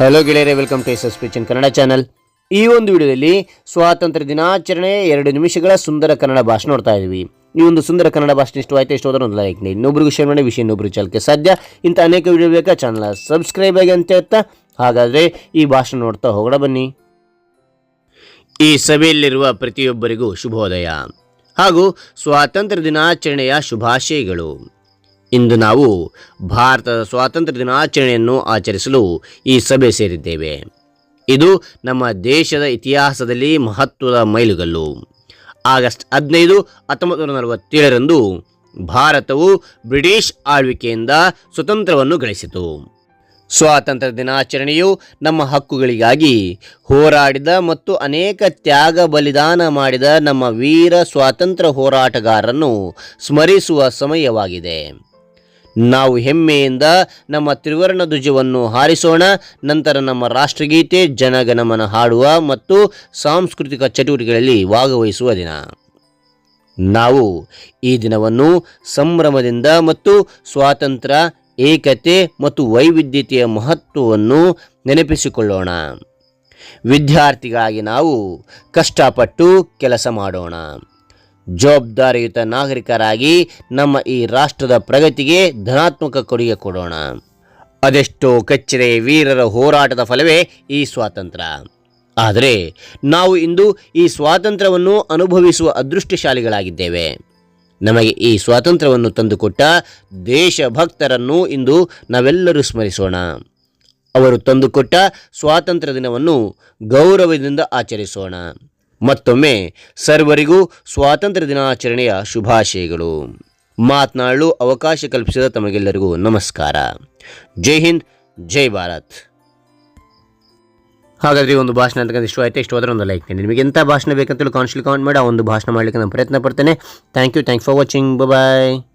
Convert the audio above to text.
Hello ಗೆಳೆಯರೇ welcome to S ಪಿಚನ್ Kannada channel ಈ ಒಂದು ವಿಡಿಯೋದಲ್ಲಿ ಸ್ವಾತಂತ್ರ್ಯ ದಿನಾಚರಣೆ ಎರಡು ನಿಮಿಷಗಳ ಸುಂದರ ಕನ್ನಡ ಭಾಷೆ ನೋಡ್ತಾ ಇದ್ವಿ ಈ ಒಂದು ಸುಂದರ ಕನ್ನಡ ಭಾಷಣ ಇಷ್ಟು ಆಯ್ತು, ಇಷ್ಟು ಹೋದ್ರೆ ಒಂದು ಲೈಕ್ ನೀಡಿ ಇನ್ನೊಬ್ರಿಗೂ ಶೇರ್ ಮಾಡಿ, ವಿಷಯ ಇನ್ನೊಬ್ರಿಗೆ ಚಾಲಕ್ಕೆ ಸಾಧ್ಯ. ಇಂಥ ಅನೇಕ ವಿಡಿಯೋ ಬೇಕಾ? ಚಾನಲ್ ಸಬ್ಸ್ಕ್ರೈಬ್ ಆಗಿ ಅಂತ ಹೇಳ್ತಾ. ಹಾಗಾದರೆ ಈ ಭಾಷೆ ನೋಡ್ತಾ ಹೋಗೋಣ ಬನ್ನಿ. ಈ ಸಭೆಯಲ್ಲಿರುವ ಪ್ರತಿಯೊಬ್ಬರಿಗೂ ಶುಭೋದಯ. ಹಾಗೂ ಸ್ವಾತಂತ್ರ್ಯ ದಿನಾಚರಣೆಯ ಶುಭಾಶಯಗಳು. ಇಂದು ನಾವು ಭಾರತದ ಸ್ವಾತಂತ್ರ್ಯ ದಿನಾಚರಣೆಯನ್ನು ಆಚರಿಸಲು ಈ ಸಭೆ ಸೇರಿದ್ದೇವೆ. ಇದು ನಮ್ಮ ದೇಶದ ಇತಿಹಾಸದಲ್ಲಿ ಮಹತ್ವದ ಮೈಲುಗಲ್ಲು. ಆಗಸ್ಟ್ ಹದಿನೈದು, ಹತ್ತೊಂಬತ್ತು ನೂರ ನಲವತ್ತೇಳರಂದು ಭಾರತವು ಬ್ರಿಟಿಷ್ ಆಳ್ವಿಕೆಯಿಂದ ಸ್ವತಂತ್ರವನ್ನು ಗಳಿಸಿತು. ಸ್ವಾತಂತ್ರ್ಯ ದಿನಾಚರಣೆಯು ನಮ್ಮ ಹಕ್ಕುಗಳಿಗಾಗಿ ಹೋರಾಡಿದ ಮತ್ತು ಅನೇಕ ತ್ಯಾಗ ಬಲಿದಾನ ಮಾಡಿದ ನಮ್ಮ ವೀರ ಸ್ವಾತಂತ್ರ್ಯ ಹೋರಾಟಗಾರರನ್ನು ಸ್ಮರಿಸುವ ಸಮಯವಾಗಿದೆ. ನಾವು ಹೆಮ್ಮೆಯಿಂದ ನಮ್ಮ ತ್ರಿವರ್ಣ ಧ್ವಜವನ್ನು ಹಾರಿಸೋಣ. ನಂತರ ನಮ್ಮ ರಾಷ್ಟ್ರಗೀತೆ, ಜನಗಣಮನ ಹಾಡುವ ಮತ್ತು ಸಾಂಸ್ಕೃತಿಕ ಚಟುವಟಿಕೆಗಳಲ್ಲಿ ಭಾಗವಹಿಸುವ ದಿನ. ನಾವು ಈ ದಿನವನ್ನು ಸಂಭ್ರಮದಿಂದ ಮತ್ತು ಸ್ವಾತಂತ್ರ್ಯ, ಏಕತೆ ಮತ್ತು ವೈವಿಧ್ಯತೆಯ ಮಹತ್ವವನ್ನು ನೆನಪಿಸಿಕೊಳ್ಳೋಣ. ವಿದ್ಯಾರ್ಥಿಗಳಾಗಿ ನಾವು ಕಷ್ಟಪಟ್ಟು ಕೆಲಸ ಮಾಡೋಣ. ಜವಾಬ್ದಾರಿಯುತ ನಾಗರಿಕರಾಗಿ ನಮ್ಮ ಈ ರಾಷ್ಟ್ರದ ಪ್ರಗತಿಗೆ ಧನಾತ್ಮಕ ಕೊಡುಗೆ ಕೊಡೋಣ. ಅದೆಷ್ಟೋ ಕಚ್ಚರೆ ವೀರರ ಹೋರಾಟದ ಫಲವೇ ಈ ಸ್ವಾತಂತ್ರ್ಯ ಆದರೆ ನಾವು ಇಂದು ಈ ಸ್ವಾತಂತ್ರ್ಯವನ್ನು ಅನುಭವಿಸುವ ಅದೃಷ್ಟಶಾಲಿಗಳಾಗಿದ್ದೇವೆ. ನಮಗೆ ಈ ಸ್ವಾತಂತ್ರ್ಯವನ್ನು ತಂದುಕೊಟ್ಟ ದೇಶಭಕ್ತರನ್ನು ಇಂದು ನಾವೆಲ್ಲರೂ ಸ್ಮರಿಸೋಣ. ಅವರು ತಂದುಕೊಟ್ಟ ಸ್ವಾತಂತ್ರ್ಯ ದಿನವನ್ನು ಗೌರವದಿಂದ ಆಚರಿಸೋಣ. ಮತ್ತೊಮ್ಮೆ ಸರ್ವರಿಗೂ ಸ್ವಾತಂತ್ರ್ಯ ದಿನಾಚರಣೆಯ ಶುಭಾಶಯಗಳು. ಮಾತನಾಡಲು ಅವಕಾಶ ಕಲ್ಪಿಸಿದ ತಮಗೆಲ್ಲರಿಗೂ ನಮಸ್ಕಾರ. ಜೈ ಹಿಂದ್, ಜೈ ಭಾರತ್. ಹಾಗಾದರೆ ಒಂದು ಭಾಷಣ ಅಂತಕ್ಕಂಥ ಇಷ್ಟು ಆಯಿತು? ಇಷ್ಟು ಹೋದರೆ ಒಂದು ಲೈಕ್ ನೀಡಿ ನಿಮಗೆ ಎಂಥ ಭಾಷಣ ಬೇಕಂತೇಳಿ ಕಾನ್ಸ್ಟಲಿ ಕಾಮೆಂಟ್ ಮಾಡಿ, ಆ ಒಂದು ಭಾಷಣ ಮಾಡಲಿಕ್ಕೆ ನಾನು ಪ್ರಯತ್ನ ಪಡ್ತೇನೆ. Thank you thank for watching bye